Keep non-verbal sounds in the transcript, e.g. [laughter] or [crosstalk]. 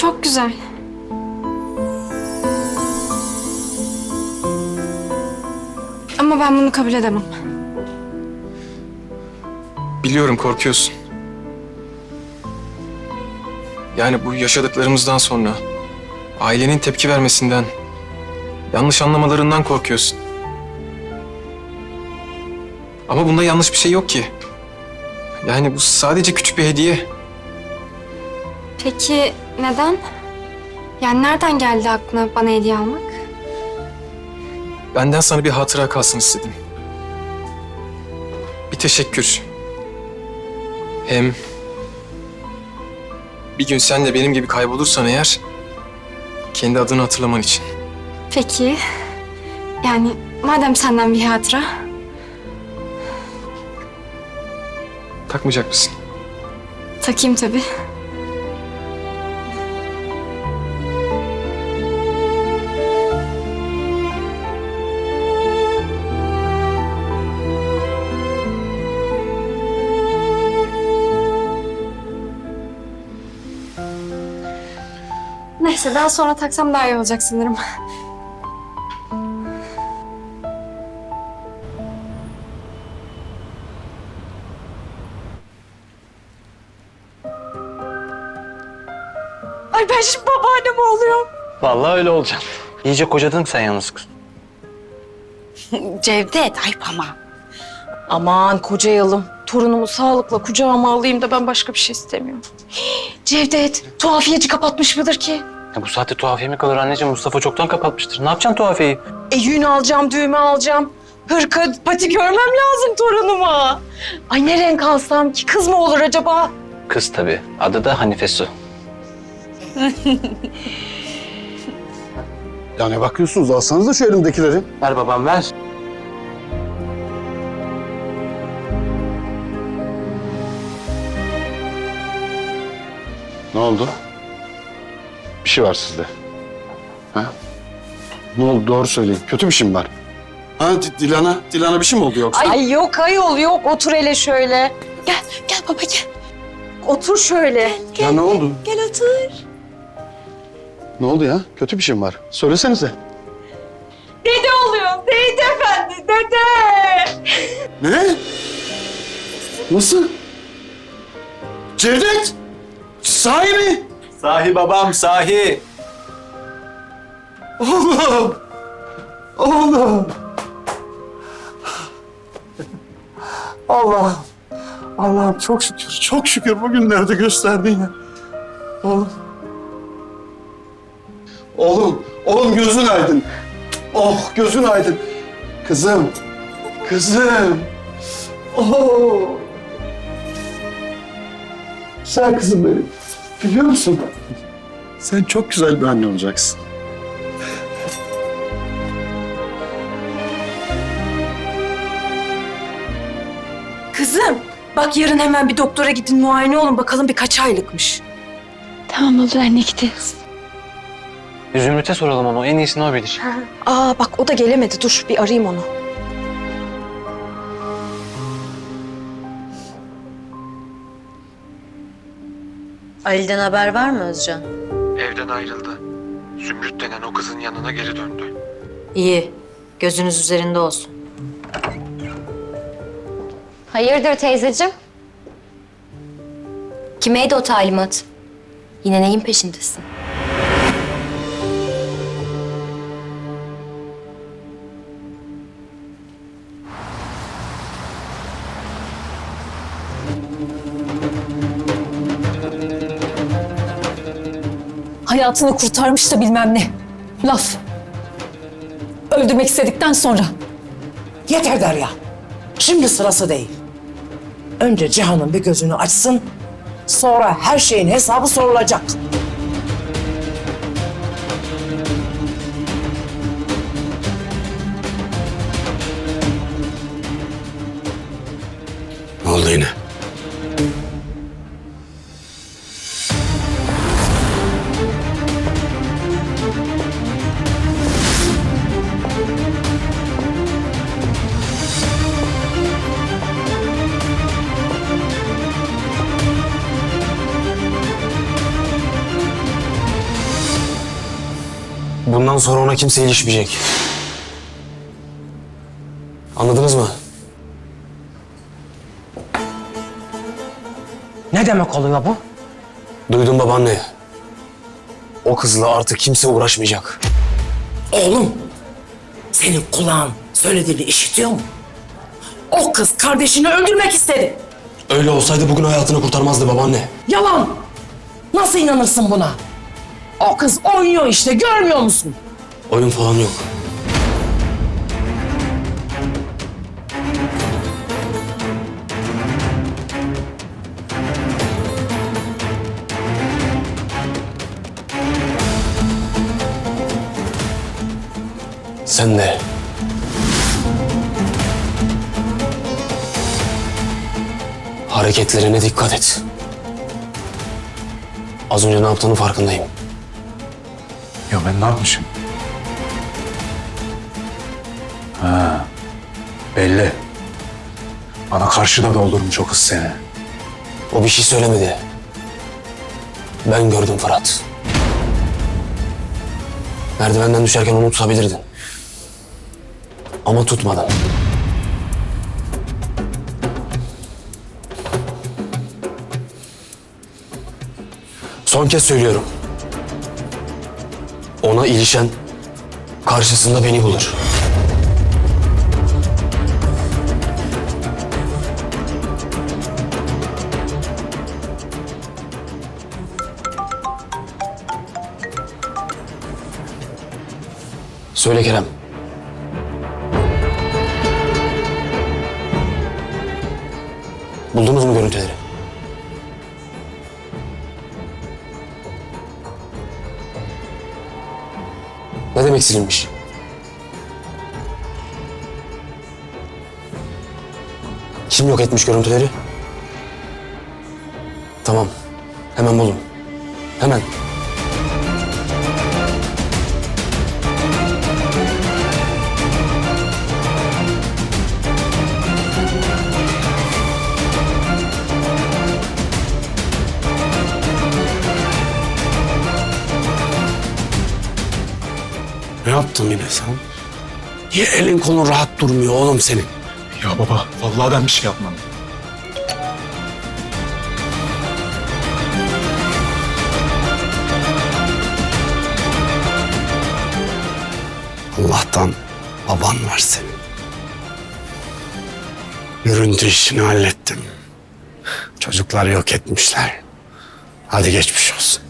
çok güzel. Ama ben bunu kabul edemem. Biliyorum korkuyorsun. Yani bu yaşadıklarımızdan sonra ailenin tepki vermesinden, yanlış anlamalarından korkuyorsun. Ama bunda yanlış bir şey yok ki. Yani bu sadece küçük bir hediye. Peki neden? Yani nereden geldi aklına bana hediye almak? Benden sana bir hatıra kalsın istedim. Bir teşekkür. Hem bir gün sen de benim gibi kaybolursan eğer kendi adını hatırlaman için. Peki. Yani madem senden bir hatıra. Takmayacak mısın? Takayım tabii. Neyse daha sonra taksam daha iyi olacak sanırım. Ay ben şimdi babaanne mi oluyorum? Vallahi öyle olacaksın. İyice kocadın sen yalnız kız. Cevdet ayıp ama. Aman koca yılım. Torunumu sağlıkla kucağıma alayım da ben başka bir şey istemiyorum. Cevdet tuhafiyeci kapatmış mıdır ki? Ya bu saatte tuhafiye mi kalır anneciğim? Mustafa çoktan kapatmıştır. Ne yapacaksın tuhafiyeyi? E yün alacağım, düğme alacağım. Hırka, pati görmem lazım torunuma. Ay ne renk alsam ki? Kız mı olur acaba? Kız tabii. Adı da Hanife Su. [laughs] Ya ne bakıyorsunuz? Alsanıza şu elimdekileri. Ver babam ver. Ne oldu? Bir şey var sizde. Ha? Ne oldu? Doğru söyleyin. Kötü bir şey mi var? Ha Di- Dilan'a? Dilan'a bir şey mi oldu yoksa? Ay, yok ayol yok. Otur hele şöyle. Gel, gel baba gel. Otur şöyle. Ya ne oldu? Gel otur. Ne oldu ya? Kötü bir şey mi var? Söylesenize. Dede oluyorum. Dede efendi, dede. Ne? Nasıl? Cevdet! Sahi mi? Sahi babam sahi. Oğlum! Oğlum! Allah! Allah'ım çok şükür, çok şükür bugünlerde gösterdin ya. Oğlum. Oğlum, oğlum gözün aydın. Oh, gözün aydın. Kızım, kızım. Oh. Güzel kızım benim. Biliyor musun? Sen çok güzel bir anne olacaksın. Kızım, bak yarın hemen bir doktora gidin muayene olun bakalım bir kaç aylıkmış. Tamam olur anne gideriz. Zümrüt'e soralım onu. En iyisini o bilir. Aa bak o da gelemedi. Dur bir arayayım onu. Ali'den haber var mı Özcan? Evden ayrıldı. Zümrüt denen o kızın yanına geri döndü. İyi. Gözünüz üzerinde olsun. Hayırdır teyzeciğim? Kimeydi o talimat? Yine neyin peşindesin? Hayatını kurtarmış da bilmem ne. Laf. Öldürmek istedikten sonra. Yeter Derya. Şimdi sırası değil. Önce Cihan'ın bir gözünü açsın. Sonra her şeyin hesabı sorulacak. Bundan sonra ona kimse ilişmeyecek. Anladınız mı? Ne demek oluyor bu? Duydun babaanne. O kızla artık kimse uğraşmayacak. Oğlum, senin kulağın söylediğini işitiyor mu? O kız kardeşini öldürmek istedi. Öyle olsaydı bugün hayatını kurtarmazdı babaanne. Yalan. Nasıl inanırsın buna? O kız oynuyor işte, görmüyor musun? Oyun falan yok. Sen de. Hareketlerine dikkat et. Az önce ne yaptığını farkındayım. Ya ben ne yapmışım? Ha, belli. Bana karşı da doldurmuş o kız seni. O bir şey söylemedi. Ben gördüm Fırat. Merdivenden düşerken onu tutabilirdin. Ama tutmadın. Son kez söylüyorum. Ona ilişen karşısında beni bulur. Söyle Kerem. Buldunuz mu görüntüleri? Ne demek silinmiş? Kim yok etmiş görüntüleri? Tamam. Hemen bulun. Hemen. Ne yaptın yine sen? Niye elin kolun rahat durmuyor oğlum senin? Ya baba vallahi ben bir şey yapmadım. Allah'tan baban var senin. Görüntü işini hallettim. Çocukları yok etmişler. Hadi geçmiş olsun.